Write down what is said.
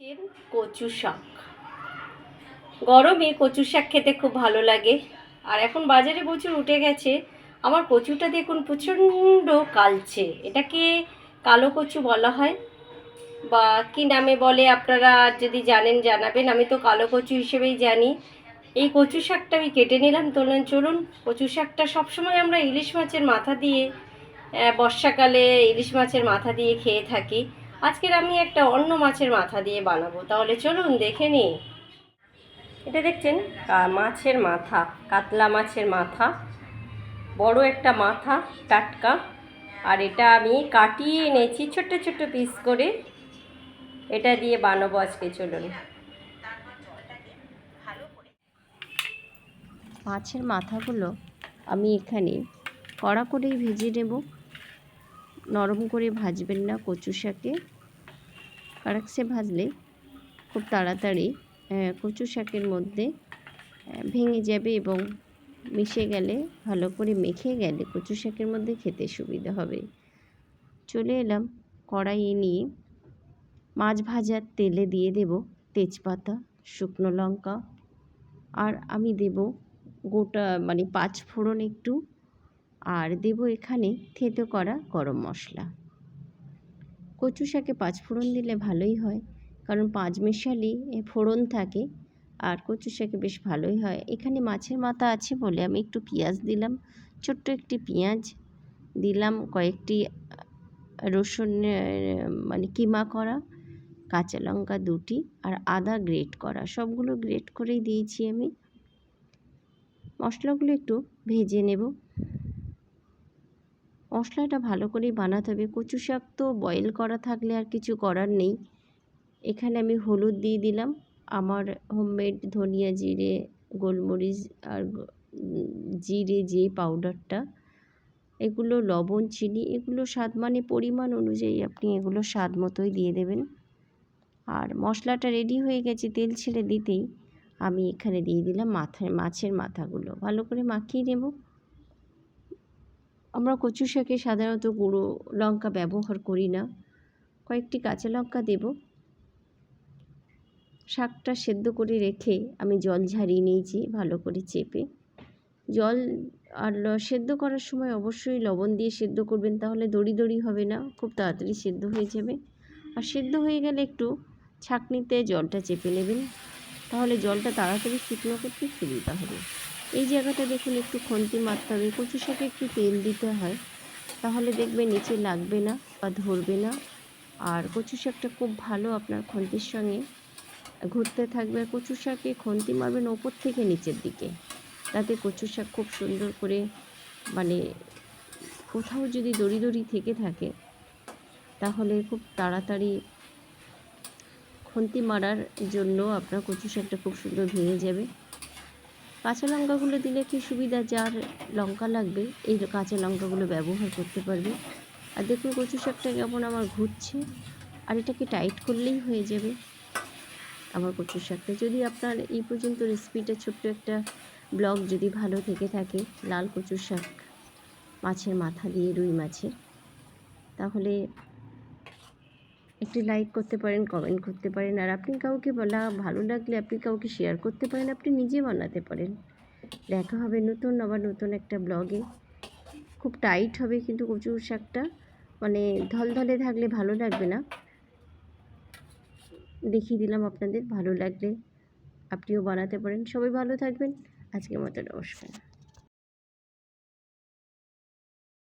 Chain কচু শাক। গরমে কচু শাক খেতে খুব ভালো লাগে। আর এখন বাজারে প্রচুর উঠে গেছে। আমার কচুটা দেখুন প্রচণ্ড কালচে। এটাকে কালো কচু বলা হয়? বা কি নামে বলে আপনারা যদি জানেন জানাবেন। আমি তো কালো কচু হিসেবেই জানি। এই কচু শাকটা আমি কেটে নিলাম। তোলেন, চলুন। কচু শাকটা সবসময় আমরা ইলিশ মাছের মাথা দিয়ে বর্ষাকালে ইলিশ মাছের মাথা দিয়ে খেয়ে থাকি। আজকের আমি একটা অন্য মাছের মাথা দিয়ে বানাবো। তাহলে চলুন দেখে নিই। এটা দেখছেন মাছের মাথা, কাতলা মাছের মাথা, বড় একটা মাথা, টাটকা। আর এটা আমি কাটিয়ে এনেছি ছোট্ট ছোট্ট পিস করে। এটা দিয়ে বানাবো আজকে, চলুন। মাছের মাথাগুলো আমি এখানে কড়া করেই ভেজে নেব। নরম করে ভাজবেন না কচু শাকে। কড়াকসে ভাজলে খুব তাড়াতাড়ি কচু শাকের মধ্যে ভেঙে যাবে এবং মিশে গেলে, ভালো করে মেখে গেলে কচু শাকের মধ্যে খেতে সুবিধা হবে। চলে এলাম কড়াইয়ে নিয়ে। মাছ ভাজার তেলে দিয়ে দেব তেজপাতা, শুকনো লঙ্কা আর আমি দেব গোটা মানে পাঁচ ফোড়ন একটু। আর দেব এখানে থেতো করা গরম মশলা। কচু শাকে পাঁচ ফোড়ন দিলে ভালোই হয়। কারণ পাঁচ মেশালি ফোড়ন থাকে আর কচু শাকে বেশ ভালোই হয়। এখানে মাছের মাথা আছে বলে আমি একটু পেঁয়াজ দিলাম, ছোট্ট একটি পেঁয়াজ দিলাম, কয়েকটি রসুন মানে কিমা করা, কাঁচা লঙ্কা দুটি আর আদা গ্রেট করা। সবগুলো গ্রেট করেই দিয়েছি আমি। মশলাগুলো একটু ভেজে নেব। মশলাটা ভালো করেই বানাতে হবে। কচু শাক তো বয়েল করা থাকলে আর কিছু করার নেই। এখানে আমি হলুদ দিয়ে দিলাম। আমার হোমমেড ধনিয়া জিরে, গোলমরিচ আর জিরে যে পাউডারটা এগুলো লবণ, চিনি, এগুলো স্বাদ মানে পরিমাণ অনুযায়ী আপনি এগুলো স্বাদ মতোই দিয়ে দেবেন। আর মশলাটা রেডি হয়ে গেছে তেল ছেড়ে দিতেই আমি এখানে দিয়ে দিলাম মাথা মাছের মাথাগুলো। ভালো করে মাখিয়ে নেব। আমরা কচু শাকে সাধারণত গুঁড়ো লঙ্কা ব্যবহার করি না। কয়েকটি কাঁচা লঙ্কা দেব। শাকটা সেদ্ধ করে রেখে আমি জল ঝারিয়ে নিয়েছি ভালো করে চেপে। জল আর সেদ্ধ করার সময় অবশ্যই লবণ দিয়ে সেদ্ধ করবেন, তাহলে দড়ি দড়ি হবে না, খুব তাড়াতাড়ি সেদ্ধ হয়ে যাবে। আর সেদ্ধ হয়ে গেলে একটু ছাঁকনিতে জলটা চেপে নেবেন, তাহলে জলটা তাড়াতাড়ি শুকনো করতে সুবিধা হবে। এই জায়গাটা দেখুন, একটু খন্তি মারতে হবে কচু শাকে একটু তেল দিতে হয়। তাহলে দেখবে নিচে লাগবে না বা ধরবে না। আর কচু শাকটা খুব ভালো আপনার খন্তির সঙ্গে ঘুরতে থাকবে। আর কচু শাকে খন্তি মারবেন ওপর থেকে নিচের দিকে। তাতে কচু শাক খুব সুন্দর করে মানে কোথাও যদি দড়ি দড়ি থেকে থাকে, তাহলে খুব তাড়াতাড়ি খন্তি মারার জন্য আপনার কচু শাকটা খুব সুন্দর ভেঙে যাবে। কাঁচা লঙ্কাগুলো দিলে কি সুবিধা? যার লঙ্কা লাগবে, এই কাঁচা লঙ্কাগুলো ব্যবহার করতে পারবে। আর দেখুন কচু শাকটা কেমন আমার ঘুরছে। আর এটাকে টাইট করলেই হয়ে যাবে? আমার কচু শাকটা যদি আপনার এই পর্যন্ত রেসিপিটা ছোট্ট একটা ব্লগ যদি ভালো থেকে থাকে, লাল কচু শাক, মাছের মাথা দিয়ে রুই মাছের, তাহলে একটি লাইক করতে পারেন কমেন্ট করতে পারেন। আর আপনি কাউকে বলা ভালো লাগলে আপনি কাউকে শেয়ার করতে পারেন, আপনি নিজে বানাতে পারেন। দেখা হবে নতুন, আবার নতুন একটা ব্লগে খুব টাইট হবে কিন্তু কচু শাকটা। মানে ধলধলে থাকলে ভালো লাগবে না। দেখিয়ে দিলাম আপনাদের, ভালো লাগলে আপনিও বানাতে পারেন। সবাই ভালো থাকবেন। আজকের মতো নমস্কার।